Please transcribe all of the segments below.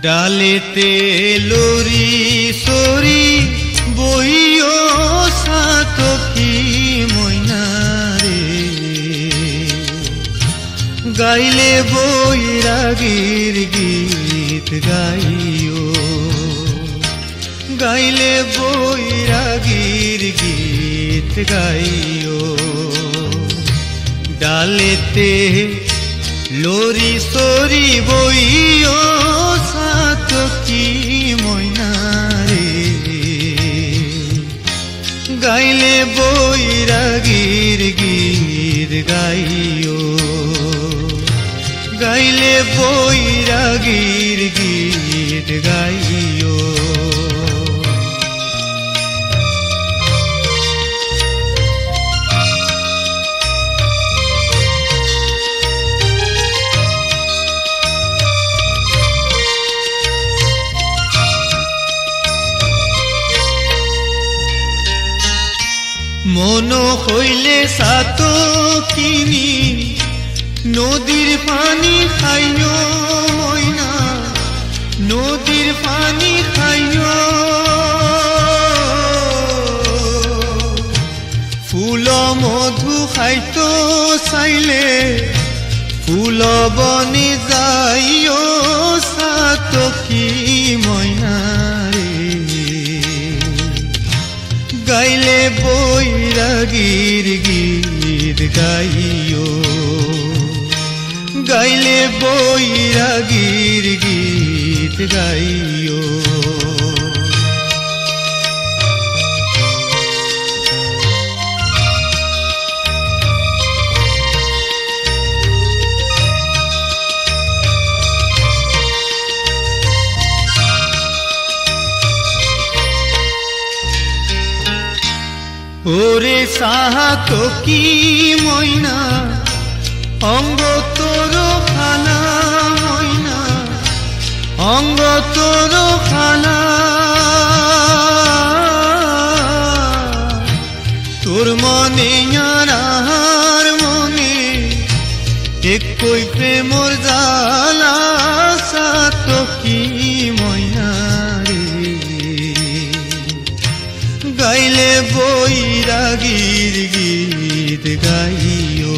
ডালেতে lorry sorry, বইও সাতকি ময়নারে গাইলে বৈরাগীর গীত গাইও। গাইলে বৈরাগীর গীত গাইও। ডালেতে লরি সরি, বইও সাতকি ময়নারে গাইলে বৈরাগীর গীত গাইও। গাইলে বৈরাগীর গীত গাইও। মন হইলে সাত কিনি, নদীর পানি খাইও ময়না, নদীর পানি খাইও। ফুল মধু খাইতো চাইলে, ফুল বনে যাইও সাতকি ময়নারে বৈরাগীর গীত গাইও। গাইলে বই রাগীর গীত গাইও। ওরে সাহা তো কি ময়না? অঙ্গ তোর খানা ময়না। অঙ্গ তোর খানা তোর মনে আর মনে, একই প্রেমর জালা বৈরাগীর গীত গাইও।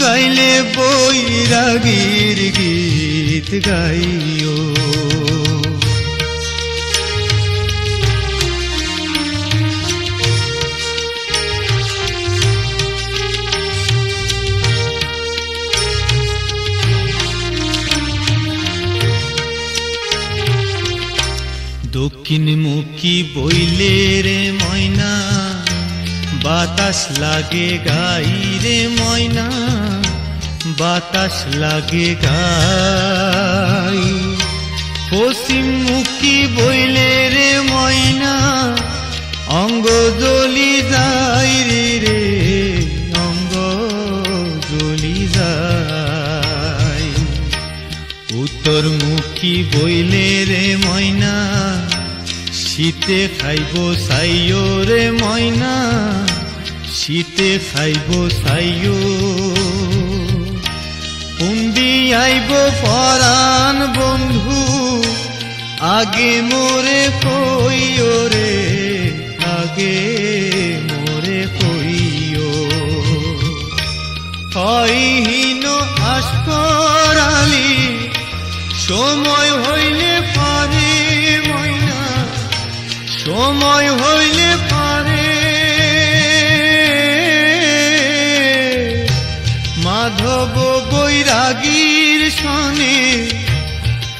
গাইলে বৈরাগীর গীত গাইও। দক্ষিণ মুখী বইলে রে ময়না, বাতাস লাগে গাই রে ময়না, বাতাস লাগে গাই। পশ্চিম মুখী বইলে রে ময়না উত্তর মুখী বইলে রে ময়না, শীতে খাইব সাইও রে ময়না, শীতে খাইব সাইও। পুন্দি আইব পরাণ বন্ধু, আগে মোরে কইও রে, আগে মোরে কইও। হইহীন আসকরালি সময় হইলে পারে ময়না, সময় হইলে পারে। মাধব বৈরাগীর সনে,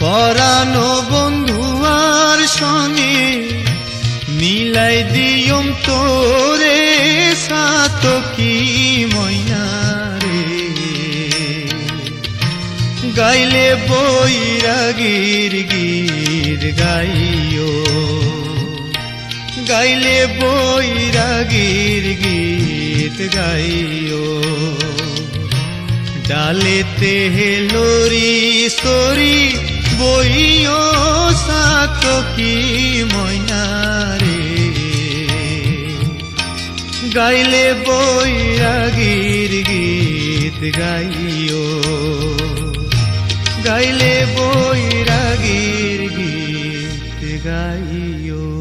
পরানো বন্ধুয়ার সনে, মিলাই দিয়ম তোরে সাতকি। বৈরাগীর গীত গাইও। গাইলে বৈরাগীর গীত গাইও। ডালেতে লরি সরি বইও সাতকি ময়নারে গাইলে বৈরাগীর গীত গাইও। গাইলে বৈরাগীর গীত গাইও।